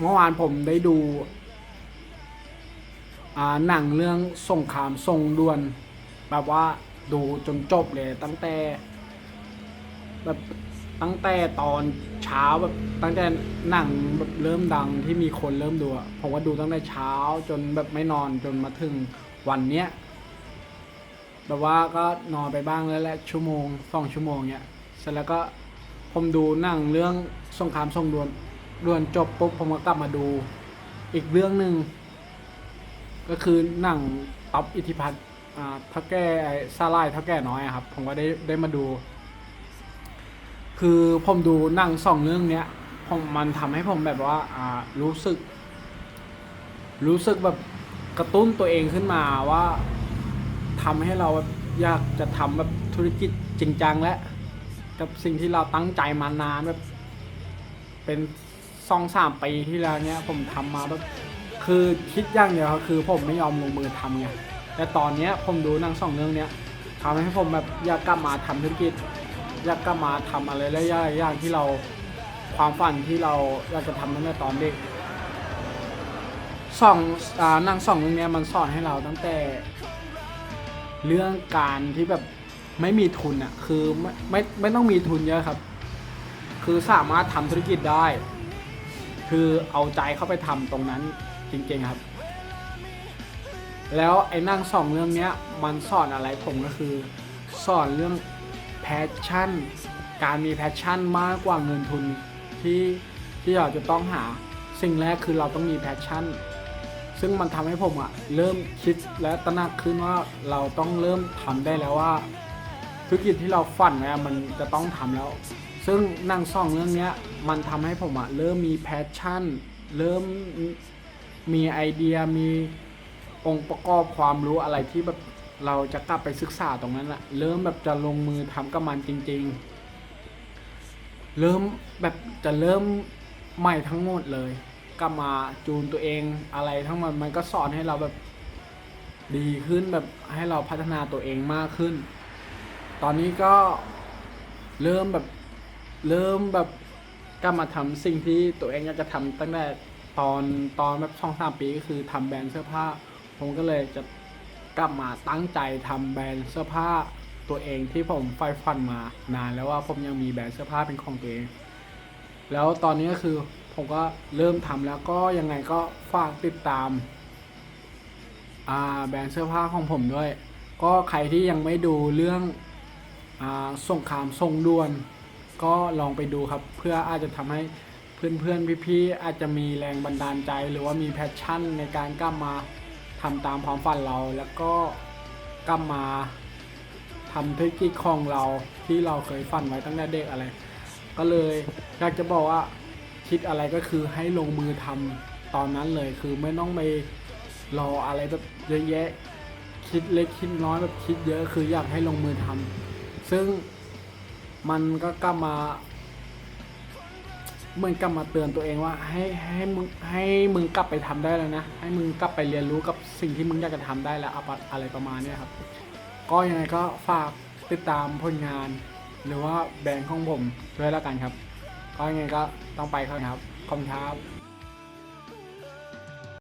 เมื่อวานผมได้ดูหนังเรื่องสงครามทรงดวน แบบว่าดูจนจบเลยตั้งแต่แบบตั้งแต่ตอนเช้าแบบตั้งแต่หนังแบบเริ่มดังที่มีคนเริ่มดูผมก็ดูตั้งแต่เช้าจนแบบไม่นอนจนมาถึงวันเนี้ยแบบว่าก็นอนไปบ้างแล้วแหละชั่วโมงสองชั่วโมงเนี้ยเสร็จแล้วก็ผมดูหนังเรื่องสงครามทรงดวน ดวนจบปุ๊บผมก็กลับมาดู อีกเรื่องหนึ่งก็คือหนังต๊อปอิทธิพัฒน์อ่าท่าแก่ซาลายท่าแก่น้อยครับ ผมก็ได้ได้มาดู คือผมดูหนังสองเรื่องเนี้ยผมมันทำให้ผมแบบว่าอ่ารู้สึก รู้สึกแบบกระตุ้นตัวเองขึ้นมาว่าทำให้เราอยากจะทำแบบธุรกิจจริงจังและ กับสิ่งที่เราตั้งใจมานานแบบเป็น สองสามปีที่แล้วเนี้ยผมทำมาแบบคือคิดอย่างเดียวคือผมไม่ยอมลงมือทำไงแต่ตอนเนี้ยผมดูหนังสองเรื่องเนี้ยทำให้ผมแบบอยากกลับมาทำธุรกิจ อยากกลับมาทำอะไรหลายอย่างที่เราความฝันที่เราอยากจะทำตั้งแต่ตอนเด็กสองอ่าหนังสองเรื่องเนี้ยมันสอนให้เราตั้งแต่ เรื่องการที่แบบไม่มีทุนอะคือไม่ไม่ไม่ต้องมีทุนเยอะครับ คือสามารถทำธุรกิจได้ คือเอาใจเข้าไปทำตรงนั้นจริงๆครับ แล้วไอ้นั่งสองเรื่องเนี้ยมันสอนอะไรผมก็คือ สอนเรื่องแพชชั่น การมีแพชชั่นมากกว่าเงินทุนที่ที่เราจะต้องหาสิ่งแรกคือเราต้องมีแพชชั่น ซึ่งมันทำให้ผมอะเริ่มคิดและตระหนักขึ้นว่าเราต้องเริ่มทำได้แล้วว่าธุรกิจที่เราฝันไว้อะมันจะต้องทำแล้ว ซึ่งหนั่งซ่องเรื่องเนี้ยมันทำให้ผมอะเริ่มมีแพชชั่น เริ่มมีไอเดียมีองค์ประกอบความรู้อะไรที่แบบเราจะกลับไปศึกษาตรงนั้นอะเริ่มแบบจะลงมือทำกับมันจริง ๆ เริ่มแบบจะเริ่มใหม่ทั้งหมดเลยกลับมาจูนตัวเองอะไรทั้งหมดมันก็สอนให้เราแบบดีขึ้นแบบให้เราพัฒนาตัวเองมากขึ้น ตอนนี้ก็เริ่มแบบ เริ่มแบบกลับมาทำสิ่งที่ตัวเองอยากจะทำตั้งแต่ตอนตอนแบบช่องสามปีก็คือทำแบรนด์เสื้อผ้า ผมก็เลยจะกลับมาตั้งใจทำแบรนด์เสื้อผ้าตัวเองที่ผมไฟฟันมานานแล้วว่าผมยังมีแบรนด์เสื้อผ้าเป็นของตัวเอง แล้วตอนนี้ก็คือผมก็เริ่มทำแล้วก็ยังไงก็ฝากติดตามแบรนด์เสื้อผ้าของผมด้วย ก็ใครที่ยังไม่ดูเรื่องอ่าสงครามทรงดวน ก็ลองไปดูครับ เพื่ออาจจะทำให้เพื่อนๆพี่ๆอาจจะมีแรงบันดาลใจ หรือว่ามีแพชชั่นในการกลับมาทำตามความฝันเรา แล้วก็กลับมาทำธุรกิจของเราที่เราเคยฝันไว้ตั้งแต่เด็กอะไร ก็เลยอยากจะบอกว่าคิดอะไรก็คือให้ลงมือทำตอนนั้นเลยคือไม่ต้องไปรออะไรแบบเยอะแยะ คิดเล็กคิดน้อยแบบคิดเยอะคืออยากให้ลงมือทำซึ่ง มันก็กลับมาเหมือนกลับมาเตือนตัวเองว่า ให้ให้มึงให้มึงกลับไปทำได้แล้วนะ ให้มึงกลับไปเรียนรู้กับสิ่งที่มึงอยากจะทำได้แล้วอะปะอะไรประมาณนี้ครับ ก็ยังไงก็ฝากติดตามผลงาน หรือว่าแบรนด์ของผมด้วยแล้วกันครับ ก็ยังไงก็ต้องไปครับขอบคุณครับ